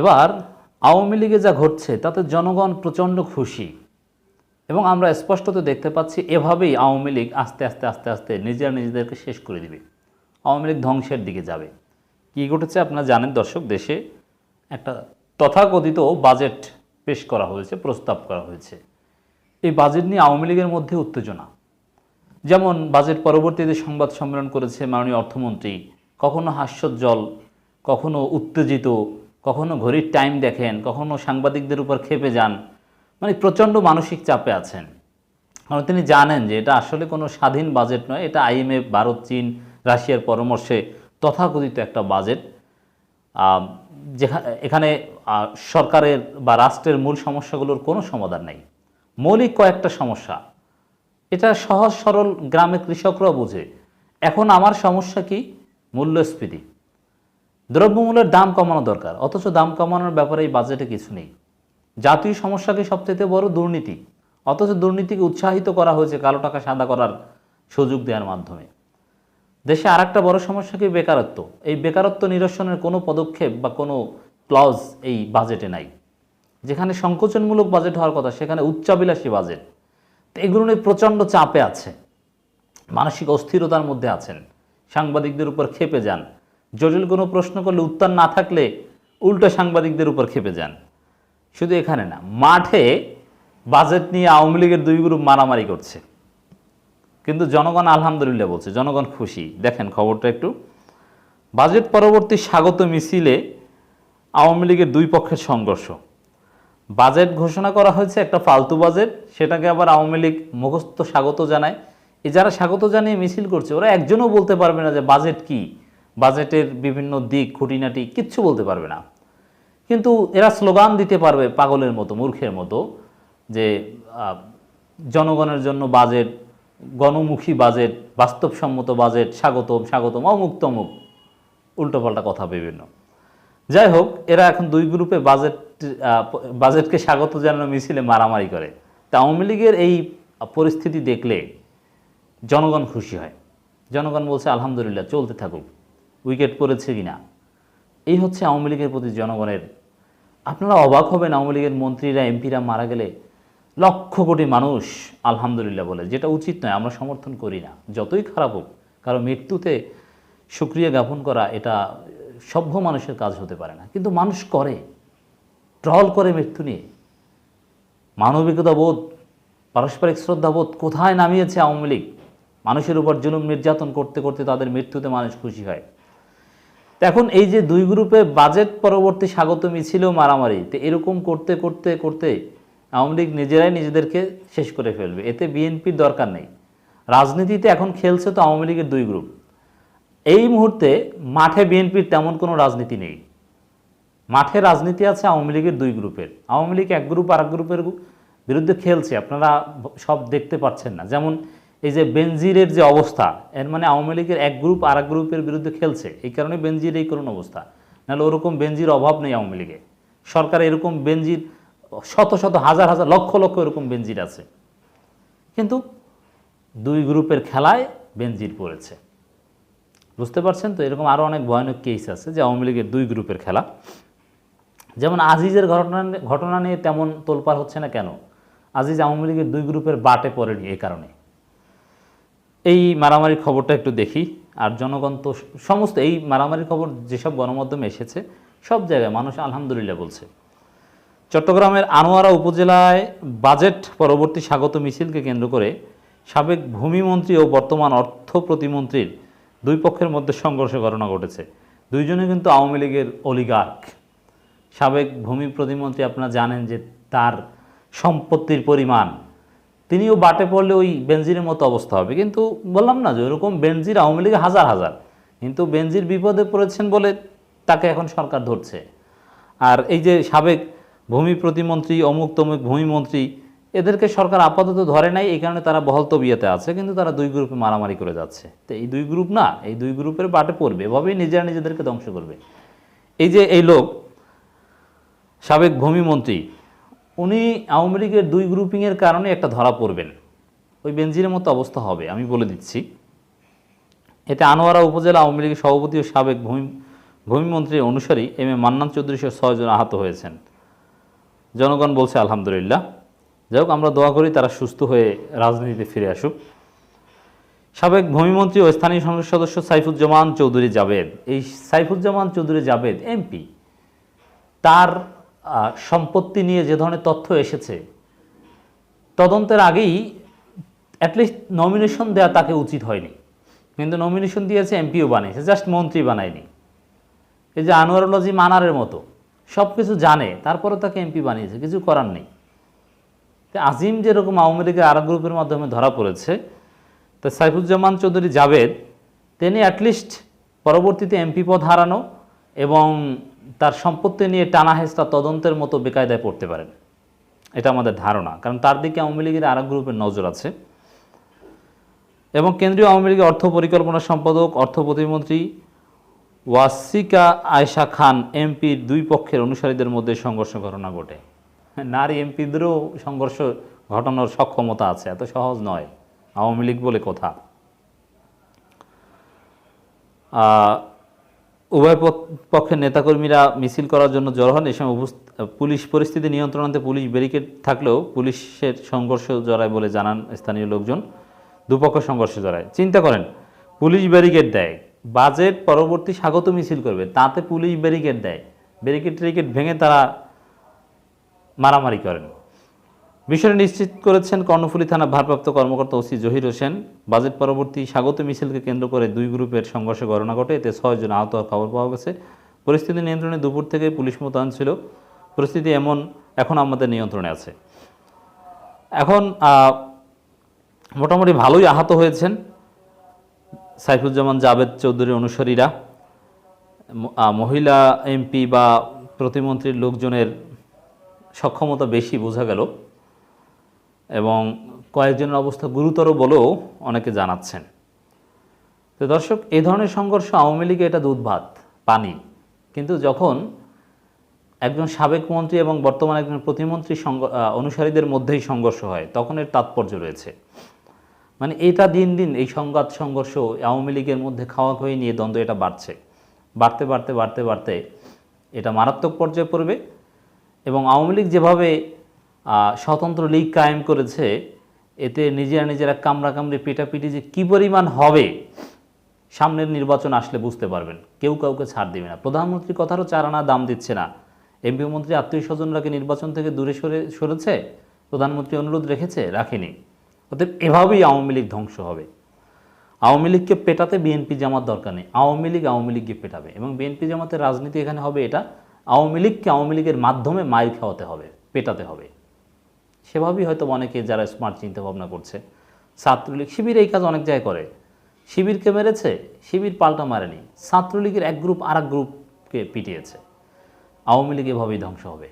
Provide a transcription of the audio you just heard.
এবার আওয়ামী লীগে যা ঘটছে, তাতে জনগণ প্রচণ্ড খুশি। এবং আমরা স্পষ্টত দেখতে পাচ্ছি, এভাবেই আওয়ামী লীগ আস্তে আস্তে আস্তে আস্তে নিজেরা নিজেদেরকে শেষ করে দিবে। আওয়ামী লীগ ধ্বংসের দিকে যাবে। কী ঘটেছে আপনারা জানেন দর্শক, দেশে একটা তথাকথিত বাজেট পেশ করা হয়েছে, প্রস্তাব করা হয়েছে। এই বাজেট নিয়ে আওয়ামী লীগের মধ্যে উত্তেজনা। যেমন বাজেট পরবর্তীতে সংবাদ সম্মেলন করেছে মাননীয় অর্থমন্ত্রী, কখনো হাস্যোজ্জ্বল, কখনো উত্তেজিত কখনো ঘড়ির টাইম দেখেন, কখনো সাংবাদিকদের উপর খেপে যান। মানে প্রচণ্ড মানসিক চাপে আছেন। কারণ তিনি জানেন যে এটা আসলে কোনো স্বাধীন বাজেট নয়, এটা আইএমএফ ভারত, চীন, রাশিয়ার পরামর্শে তথাকথিত একটা বাজেট এখানে সরকারের বা রাষ্ট্রের মূল সমস্যাগুলোর কোনো সমাধান নেই। মৌলিক কয়েকটা সমস্যা। এটা সহজ সরল গ্রামের কৃষকরাও বোঝে। এখন আমার সমস্যা কি? মূল্যস্ফীতি। দ্রব্যমূল্যের দাম কমানো দরকার, অথচ দাম কমানোর ব্যাপারে এই বাজেটে কিছু নেই। জাতীয় সমস্যাকে সবচেয়ে বড় দুর্নীতি, অথচ দুর্নীতিকে উৎসাহিত করা হয়েছে কালো টাকা সাদা করার সুযোগ দেওয়ার মাধ্যমে। দেশে আরেকটা বড় সমস্যা কি? বেকারত্ব। এই বেকারত্ব নিরসনের কোনো পদক্ষেপ বা কোনো ক্লজ এই বাজেটে নাই। যেখানে সংকোচনমূলক বাজেট হওয়ার কথা, সেখানে উচ্চাবিলাসী বাজেট তো এগুলো নিয়ে প্রচণ্ড চাপে আছে। মানসিক অস্থিরতার মধ্যে আছেন। সাংবাদিকদের উপর খেপে যান। জটিল কোনো প্রশ্ন করলে উত্তর না থাকলে উল্টো সাংবাদিকদের উপর খেপে যান। শুধু এখানে না, মাঠে বাজেট নিয়ে আওয়ামী লীগের দুই গ্রুপ মারামারি করছে। কিন্তু জনগণ আলহামদুলিল্লাহ বলছে, জনগণ খুশি। দেখেন খবরটা একটু। বাজেট পরবর্তী স্বাগত মিছিলে আওয়ামী লীগের দুই পক্ষের সংঘর্ষ। বাজেট ঘোষণা করা হয়েছে একটা ফালতু বাজেট, সেটাকে আবার আওয়ামী লীগ মুখস্থ স্বাগত জানায়। এই যারা স্বাগত জানিয়ে মিছিল করছে, ওরা একজনও বলতে পারবে না যে বাজেট কি। বাজেটের বিভিন্ন দিক, খুঁটিনাটি কিচ্ছু বলতে পারবে না। কিন্তু এরা স্লোগান দিতে পারবে পাগলের মতো, মূর্খের মতো, যে জনগণের জন্য বাজেট, গণমুখী বাজেট, বাস্তবসম্মত বাজেট, স্বাগতম স্বাগতম অমুক তমুক উল্টোপাল্টা কথা বিভিন্ন। যাই হোক, এরা এখন দুই গ্রুপে বাজেট বাজেটকে স্বাগত জানানো মিছিলে মারামারি করে। তা আওয়ামী লীগের এই পরিস্থিতি দেখলে জনগণ খুশি হয়। জনগণ বলছে, আলহামদুলিল্লাহ, চলতে থাকুক। উইকেট পড়েছে কিনা? এই হচ্ছে আওয়ামী লীগের প্রতি জনগণের। আপনারা অবাক হবেন আওয়ামী লীগের মন্ত্রীরা, এমপিরা মারা গেলে লক্ষ কোটি মানুষ আলহামদুলিল্লাহ বলে, যেটা উচিত নয়, আমরা সমর্থন করি না। যতই খারাপ হোক কারণ মৃত্যুতে সুক্রিয়া জ্ঞাপন করা এটা সভ্য মানুষের কাজ হতে পারে না। কিন্তু মানুষ করে, ট্রল করে মৃত্যু নিয়ে। মানবিকতা বোধ, পারস্পরিক শ্রদ্ধাবোধ কোথায় নামিয়েছে আওয়ামী লীগ? মানুষের উপর জুলুম নির্যাতন করতে করতে তাদের মৃত্যুতে মানুষ খুশি হয়। তো এখন এই যে দুই গ্রুপে বাজেট পরবর্তী স্বাগত মিছিলেও মারামারি, তো এরকম করতে করতে করতে আওয়ামী লীগ নিজেরাই নিজেদেরকে শেষ করে ফেলবে। এতে বিএনপির দরকার নেই। রাজনীতিতে এখন খেলছে তো আওয়ামী লীগের দুই গ্রুপ। এই মুহূর্তে মাঠে বিএনপির তেমন কোনো রাজনীতি নেই। মাঠে রাজনীতি আছে আওয়ামী লীগের দুই গ্রুপের। আওয়ামী লীগ এক গ্রুপ আর এক গ্রুপের বিরুদ্ধে খেলছে। আপনারা সব দেখতে পাচ্ছেন না। যেমন এই যে বেনজিরের যে অবস্থা, এর মানে আওয়ামী লীগের এক গ্রুপ আর এক গ্রুপের বিরুদ্ধে খেলছে, এই কারণে বেনজির এই করুন অবস্থা। নাহলে ওরকম বেনজির অভাব নেই আওয়ামী লীগে। সরকার এরকম বেনজির, শত শত, হাজার হাজার, লক্ষ লক্ষ এরকম বেনজির আছে। কিন্তু দুই গ্রুপের খেলায় বেনজির পড়েছে। বুঝতে পারছেন তো? এরকম আরও অনেক ভয়ানক কেস আছে যে আওয়ামী লীগের দুই গ্রুপের খেলা। যেমন আজিজের ঘটনা ঘটনা নিয়ে তেমন তোলপাড় হচ্ছে না কেন? আজিজ আওয়ামী লীগের দুই গ্রুপের বাটে পড়েনি এই কারণে। এই মারামারির খবরটা একটু দেখি। আর জনগণ তো সমস্ত এই মারামারির খবর যেসব গণমাধ্যমে এসেছে, সব জায়গায় মানুষ আলহামদুলিল্লাহ বলছে। চট্টগ্রামের আনোয়ারা উপজেলায় বাজেট পরবর্তী স্বাগত মিছিলকে কেন্দ্র করে সাবেক ভূমিমন্ত্রী ও বর্তমান অর্থ প্রতিমন্ত্রীর দুই পক্ষের মধ্যে সংঘর্ষের ঘটনা ঘটেছে। দুইজনে কিন্তু আওয়ামী লীগের অলিগার্ক। সাবেক ভূমি প্রতিমন্ত্রী আপনারা জানেন যে তার সম্পত্তির পরিমাণ তিনিও বাটে পড়লে ওই বেনজিরের মতো অবস্থা হবে। কিন্তু বললাম না যে ওরকম বেনজির আওয়ামী লীগে হাজার হাজার। কিন্তু বেনজির বিপদে পড়েছেন বলে তাকে এখন সরকার ধরছে। আর এই যে সাবেক ভূমি প্রতিমন্ত্রী, অমুক তমুক ভূমিমন্ত্রী এদেরকে সরকার আপাতত ধরে নাই, এই কারণে তারা বহল তবিয়াতে আছে, কিন্তু তারা দুই গ্রুপে মারামারি করে যাচ্ছে। তো এই দুই গ্রুপ না, এই দুই গ্রুপের বাটে পড়বে, এভাবেই নিজেরা নিজেদেরকে ধ্বংস করবে। এই যে এই লোক, সাবেক ভূমিমন্ত্রী উনি আওয়ামী লীগের দুই গ্রুপিংয়ের কারণে একটা ধরা পড়বেন। ওই বেনজিরের মতো অবস্থা হবে, আমি বলে দিচ্ছি। এতে আনোয়ারা উপজেলা আওয়ামী লীগের সভাপতি ও সাবেক ভূমি ভূমিমন্ত্রীর অনুসারী এম এ মান্নান চৌধুরী সহ ছয়জন আহত হয়েছেন। জনগণ বলছে, আলহামদুলিল্লাহ। যাই হোক, আমরা দোয়া করি তারা সুস্থ হয়ে রাজনীতিতে ফিরে আসুক। সাবেক ভূমিমন্ত্রী ও স্থানীয় সংসদ সদস্য সাইফুজ্জামান চৌধুরী জাবেদ, এই সাইফুজ্জামান চৌধুরী জাবেদ এমপি, তার সম্পত্তি নিয়ে যে ধরনের তথ্য এসেছে, তদন্তের আগেই অ্যাটলিস্ট নমিনেশন দেওয়া তাকে উচিত হয়নি। কিন্তু নমিনেশন দিয়েছে এমপিও বানিয়েছে জাস্ট মন্ত্রী বানায়নি। এই যে আনোয়ারুল মানারের মতো সব কিছু জানে তারপরে তাকে এমপি বানিয়েছে, কিছু করার নেই। তো আজিম যেরকম আওয়ামী লীগের আর গ্রুপের মাধ্যমে ধরা পড়েছে, তো সাইফুজ্জামান চৌধুরী জাবেদ, তিনি অ্যাটলিস্ট পরবর্তীতে এমপি পদ হারানো এবং তার সম্পত্তি নিয়ে টানা হেস্তা তদন্তের মতো বেকায়দায় পড়তে পারেন। এটা আমাদের ধারণা। কারণ তার দিকে আওয়ামী লীগের আর গ্রুপের নজর আছে। এবং কেন্দ্রীয় আওয়ামী লীগের অর্থ পরিকল্পনা সম্পাদক, অর্থ প্রতিমন্ত্রী ওয়াসিকা আয়শা খান এমপির দুই পক্ষের অনুসারীদের মধ্যে সংঘর্ষ ঘটনা ঘটে। নারী এমপিদেরও সংঘর্ষ ঘটানোর সক্ষমতা আছে, এত সহজ নয়। আওয়ামী লীগ বলে কথা। উভয় পক্ষের নেতাকর্মীরা মিছিল করার জন্য জড়ো হন। এই সময় পুলিশ পরিস্থিতি নিয়ন্ত্রণান্তে পুলিশ ব্যারিকেড থাকলেও পুলিশের সংঘর্ষ জড়ায় বলে জানান স্থানীয় লোকজন। দুপক্ষ সংঘর্ষে জড়ায়। চিন্তা করেন, পুলিশ ব্যারিকেড দেয়, বাজেট পরবর্তী স্বাগত মিছিল করবে, তাতে পুলিশ ব্যারিকেড দেয়। ব্যারিকেড ট্যারিকেড ভেঙে তারা মারামারি করেন। বিষয়টি নিশ্চিত করেছেন কর্ণফুলী থানা ভারপ্রাপ্ত কর্মকর্তা ওসি জহির হোসেন। বাজেট পরবর্তী স্বাগত মিছিলকে কেন্দ্র করে দুই গ্রুপের সংঘর্ষে ঘটনা ঘটে। এতে ছয়জন আহত হওয়ার খবর পাওয়া গেছে। পরিস্থিতি নিয়ন্ত্রণে দুপুর থেকে পুলিশ মোতায়েন ছিল। পরিস্থিতি এমন, এখন আমাদের নিয়ন্ত্রণে আছে। এখন মোটামুটি ভালোই আহত হয়েছেন সাইফুজ্জামান জাভেদ চৌধুরীর অনুসারীরা। মহিলা এমপি বা প্রতিমন্ত্রীর লোকজনের সক্ষমতা বেশি বোঝা গেল। এবং কয়েকজনের অবস্থা গুরুতর বলেও অনেকে জানাচ্ছেন। তো দর্শক এই ধরনের সংঘর্ষ আওয়ামী লীগে এটা দুধ ভাত পানি। কিন্তু যখন একজন সাবেক মন্ত্রী এবং বর্তমান একজন প্রতিমন্ত্রী অনুসারীদের মধ্যেই সংঘর্ষ হয়, তখন এর তাৎপর্য রয়েছে। মানে এটা দিন দিন এই সংঘাত, সংঘর্ষ আওয়ামী লীগের মধ্যে খাওয়া খই নিয়ে দ্বন্দ্ব এটা বাড়ছে। বাড়তে বাড়তে বাড়তে বাড়তে এটা মারাত্মক পর্যায়ে পড়বে এবং আওয়ামী লীগ যেভাবে স্বতন্ত্র লীগ কায়েম করেছে, এতে নিজেরা নিজেরা কামড়াকামড়ি, পিটাপিটি যে কী পরিমাণ হবে, সামনের নির্বাচন আসলে বুঝতে পারবেন। কেউ কাউকে ছাড় দেবে না। প্রধানমন্ত্রী কথারও চারানা দাম দিচ্ছে না। এমপি মন্ত্রী আত্মীয় স্বজনরাকে নির্বাচন থেকে দূরে সরে, সরেছে? প্রধানমন্ত্রী অনুরোধ রেখেছে? রাখেনি। অতএব এভাবেই আওয়ামী লীগ ধ্বংস হবে। আওয়ামী লীগকে পেটাতে বিএনপি জামাত দরকার নেই। আওয়ামী লীগ আওয়ামী লীগকে পেটাবে। এবং বিএনপি জামাতের রাজনীতি এখানে হবে এটা, আওয়ামী লীগকে আওয়ামী লীগের মাধ্যমে মাইল খাওয়াতে হবে, পেটাতে হবে। সেভাবেই হয়তো অনেকে যারা স্মার্ট চিন্তা ভাবনা করছে। ছাত্রলীগ শিবির এই কাজ অনেক জায়গায় করে। শিবিরকে মেরেছে, শিবির পাল্টা মারেনি। ছাত্রলীগের এক গ্রুপ আর গ্রুপকে পিটিয়েছে। আওয়ামী লীগ এভাবেই ধ্বংস হবে।